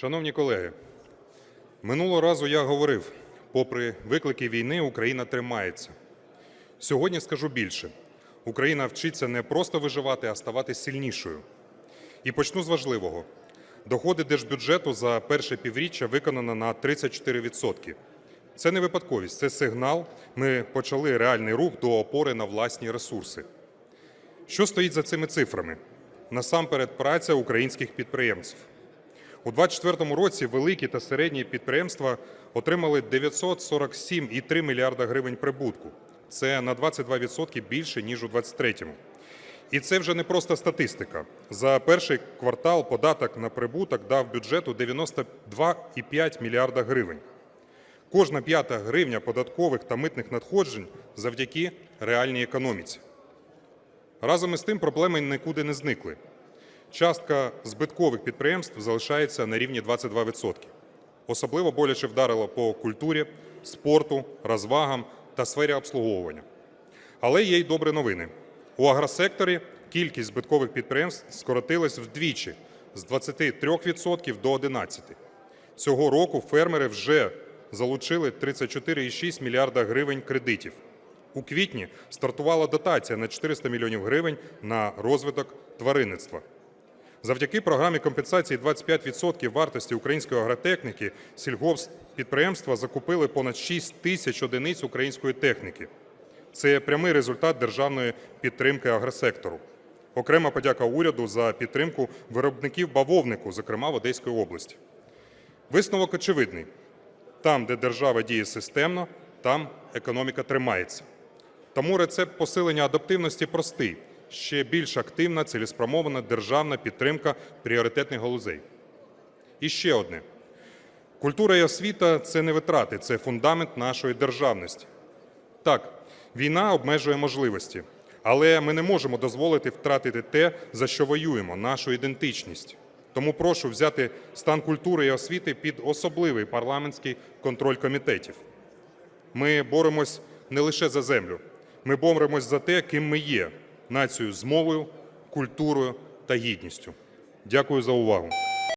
Шановні колеги, минулого разу я говорив, попри виклики війни, Україна тримається. Сьогодні скажу більше: Україна вчиться не просто виживати, а ставати сильнішою. І почну з важливого: доходи держбюджету за перше півріччя виконано на 34%. Це не випадковість, це сигнал. Ми почали реальний рух до опори на власні ресурси. Що стоїть за цими цифрами? Насамперед, праця українських підприємств. У 2024 році великі та середні підприємства отримали 947,3 мільярда гривень прибутку. Це на 22% більше ніж у 2023. І це вже не просто статистика. За перший квартал податок на прибуток дав бюджету 92,5 мільярда гривень. Кожна п'ята гривня податкових та митних надходжень завдяки реальній економіці. Разом із тим проблеми нікуди не зникли. Частка збиткових підприємств залишається на рівні 22%. Особливо боляче вдарило по культурі, спорту, розвагам та сфері обслуговування. Але є й добрі новини. У агросекторі кількість збиткових підприємств скоротилась вдвічі з 23% до 11%. Цього року фермери вже залучили 34,6 мільярда гривень кредитів. У квітні стартувала дотація на 400 мільйонів гривень на розвиток тваринництва. Завдяки програмі компенсації 25% вартості української агротехніки сільгосппідприємства закупили понад 6 тисяч одиниць української техніки. Це прямий результат державної підтримки агросектору. Окрема подяка уряду за підтримку виробників бавовнику, зокрема в Одеській області. Висновок очевидний: там, де держава діє системно, там економіка тримається. Тому рецепт посилення адаптивності простий: ще більш активна, цілеспрямована державна підтримка пріоритетних галузей. І ще одне: культура і освіта це не витрати, це фундамент нашої державності. Так, війна обмежує можливості, але ми не можемо дозволити втратити те, за що воюємо, нашу ідентичність. Тому прошу взяти стан культури і освіти під особливий парламентський контроль комітетів. Ми боремось не лише за землю, ми боремось за те, ким ми є нацією з мовою, культурою та гідністю. Дякую за увагу.